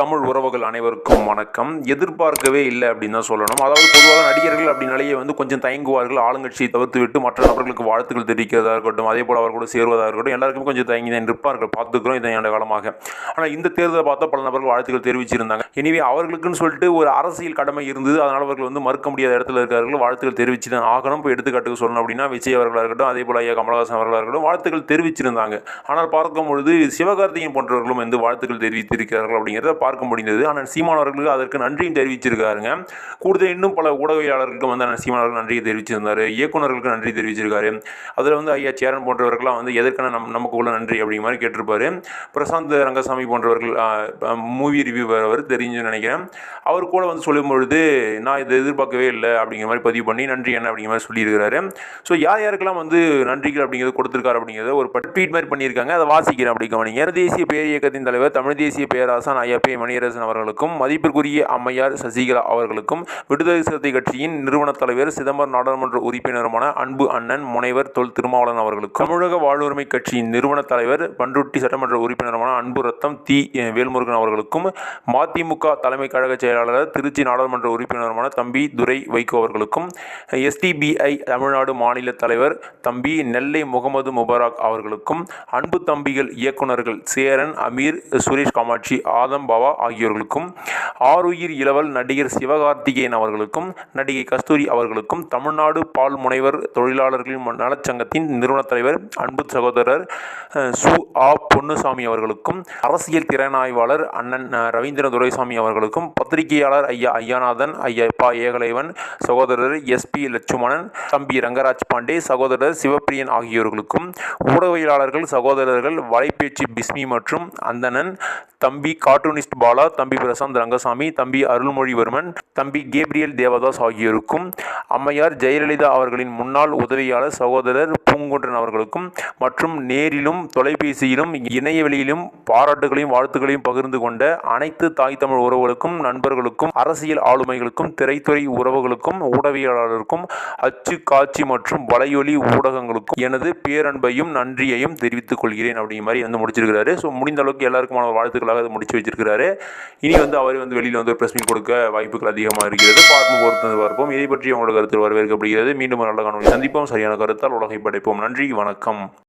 தமிழ் உறவுகள் அனைவருக்கும் வணக்கம். எதிர்பார்க்கவே இல்லை அப்படின்னு தான் சொல்லணும். அதாவது பொதுவாக நடிகர்கள் அப்படின்னாலேயே வந்து கொஞ்சம் தயங்குவார்கள். ஆளுங்கட்சியை தவிர்த்து விட்டு மற்ற நபர்களுக்கு வாழ்த்துக்கள் தெரிவிக்கிறதா இருக்கட்டும் அதே போல் அவர் கூட சேருவதாக இருக்கட்டும் எல்லாருக்கும் கொஞ்சம் தயங்கி தான் இருப்பார்கள் பார்த்துக்கிறோம் இதை நீண்ட காலமாக. ஆனால் இந்த தேர்தலை பார்த்தா பல நபர்கள் வாழ்த்துக்கள் தெரிவிச்சிருந்தாங்க. எனவே அவர்களுக்குன்னு சொல்லிட்டு ஒரு அரசியல் கடமை இருந்தது. அதனால் அவர்கள் வந்து மறுக்க முடியாத இடத்துல இருக்கிறார்கள் வாழ்த்துக்கள் தெரிவிச்சு தான் ஆகணும். இப்போ எடுத்துக்காட்டுக்கு சொல்லணும் அப்படின்னா விஜய் அவர்களாக இருக்கட்டும் அதே போல் ஐயா கமலஹாசன் அவர்களாக இருக்கட்டும் வாழ்த்துக்கள் தெரிவிச்சிருந்தாங்க. ஆனால் பார்க்கும் பொழுது சிவகார்த்திகேயன் போன்றவர்களும் வந்து வாழ்த்துக்கள் தெரிவித்திருக்கிறார்கள் அப்படிங்கிறத பார்க்க முடிந்தது. ஆனால் சீமான் அவர்களுக்கு அதற்கு நன்றியும் தெரிவிச்சிருக்காருங்க. கூடுதல் இன்னும் பல ஊடகவியலாளர்களுக்கு வந்து அண்ணன் சீமான் அவர்கள் நன்றியை தெரிவிச்சிருந்தார். இயக்குனர்களுக்கு நன்றி தெரிவிச்சிருக்காரு. அதில் வந்து ஐயா சேரன் போன்றவர்கள்லாம் வந்து எதற்கான நம் நமக்கு உள்ள நன்றி அப்படிங்கிற மாதிரி கேட்டிருப்பாரு. பிரசாந்த் ரங்கசாமி போன்றவர்கள் மூவி ரிவ்யூ அவர் தெரிஞ்சுன்னு நினைக்கிறேன். அவர் கூட வந்து சொல்லும் பொழுது நான் இதை எதிர்பார்க்கவே இல்லை அப்படிங்கிற மாதிரி பதிவு பண்ணி நன்றி என்ன அப்படிங்கிற மாதிரி சொல்லியிருக்கிறாரு. ஸோ யார் யாருக்கெல்லாம் வந்து நன்றிகள் அப்படிங்கிறது கொடுத்துருக்காரு அப்படிங்கிறத ஒரு ட்வீட் மாதிரி பண்ணியிருக்காங்க. அதை வாசிக்கிறேன் அப்படி கவனிங்க. தேசிய பேர் இயக்கத்தின் தலைவர் தமிழ் தேசிய பேராசான் ஐயா கே மணியரசன் அவர்களுக்கும் மதிப்பிற்குரிய அம்மையார் சசிகலா அவர்களுக்கும் விடுதலை சிறுத்தை கட்சியின் நிறுவன தலைவர் சிதம்பரம் நாடாளுமன்ற உறுப்பினருமான அன்பு அண்ணன் முனைவர் தொல் திருமாவளன் அவர்களுக்கும் தமிழக வாழ்வுரிமை கட்சியின் நிறுவன தலைவர் பண்ருட்டி சட்டமன்ற உறுப்பினருமான அன்பு ரத்தம் தி வேல்முருகன் அவர்களுக்கும் மதிமுக தலைமை கழக செயலாளர் திருச்சி நாடாளுமன்ற உறுப்பினருமான தம்பி துரை வைகோ அவர்களுக்கும் எஸ்டிபிஐ தமிழ்நாடு மாநில தலைவர் தம்பி நெல்லை முகமது முபாரக் அவர்களுக்கும் அன்பு தம்பிகள் இயக்குனர்கள் சேரன் அமீர் சுரேஷ் காமாட்சி ஆதம் பாபா பவா ஆகியோர்களுக்கும் ஆருயிர் இளவல் நடிகர் சிவகார்த்திகேயன் அவர்களுக்கும் நடிகை கஸ்தூரி அவர்களுக்கும் தமிழ்நாடு பால் முனைவர் தொழிலாளர்களின் நலச்சங்கத்தின் நிறுவனத் தலைவர் அன்பு சகோதரர் சு. ஆ. பொன்னுசாமி அவர்களுக்கும் அரசியல் திறனாய்வாளர் அண்ணன் ரவீந்திர துரைசாமி அவர்களுக்கும் பத்திரிகையாளர் ஐயா ஐயாநாதன் ஐயா பா. ஏகலைவன் சகோதரர் எஸ். பி. லட்சுமணன் தம்பி ரங்கராஜ் பாண்டே சகோதரர் சிவப்பிரியன் ஆகியோர்களுக்கும் ஊடகவியலாளர்கள் சகோதரர்கள் வலைபேச்சு பிஸ்மி மற்றும் அந்தணன் தம்பி கார்ட்டூனிஸ்ட் பாலா தம்பி பிரசாந்த் ரங்கசாமி தம்பி அருள்மொழிவர்மன் தம்பி கேப்ரியல் தேவதாஸ் ஆகியோருக்கும் அம்மையார் ஜெயலலிதா அவர்களின் முன்னாள் உதவியாளர் சகோதரர் பூங்குன்றன் அவர்களுக்கும் மற்றும் நேரிலும் தொலைபேசியிலும் இணையவெளியிலும் பாராட்டுகளையும் வாழ்த்துக்களையும் பகிர்ந்து கொண்ட அனைத்து தாய் தமிழ் உறவுகளுக்கும் நண்பர்களுக்கும் அரசியல் ஆளுமைகளுக்கும் திரைத்துறை உறவுகளுக்கும் ஊடகவியலாளருக்கும் அச்சு காட்சி மற்றும் வலையொலி ஊடகங்களுக்கும் எனது பேரன்பையும் நன்றியையும் தெரிவித்துக் கொள்கிறேன் அப்படிங்கிற மாதிரி வந்து முடிச்சிருக்கிறாரு. ஸோ முடிந்த அளவுக்கு எல்லாருக்குமான வாழ்த்துக்களாக அதை முடிச்சு வச்சிருக்கிறாரு. இனி வந்து அவர் வந்து வெளியில் வந்து பிரஸ் மீட் கொடுக்க வாய்ப்புகள் அதிகமாக இருக்கிறது. பார்க்கும் பொறுத்து பார்ப்போம். இதை பற்றி உங்களோட கருத்து வரவேற்கப்படுகிறது. மீண்டும் நல்ல காணொலி சந்திப்போம். சரியான கருத்தால் உலகை படைப்போம். நன்றி. வணக்கம்.